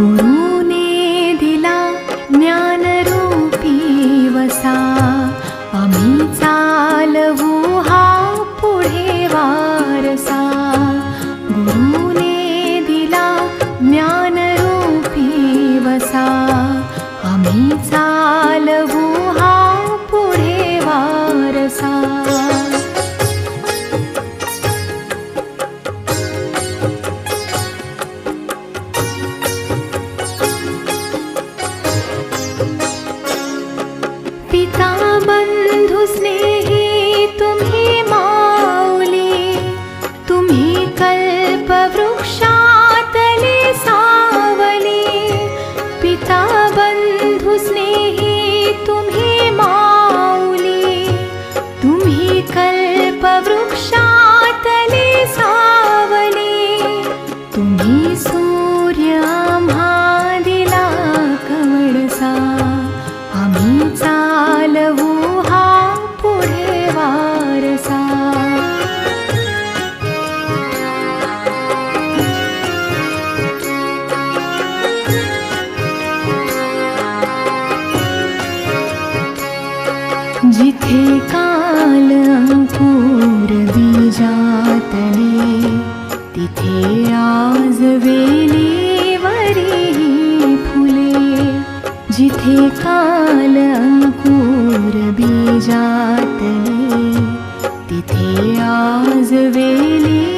गुरुने दिला ज्ञानरूपी वसा. आम्ही चालवू हा पुढे वारसा. गुरुने दिला ज्ञानरूपी वसा. आम्ही चालवू बंधु स्ने जिथे काल अंकुर बीजातले तिथे आज वेलीवरी फुले. जिथे काल अंकुर बीजातले तिथे आज वेली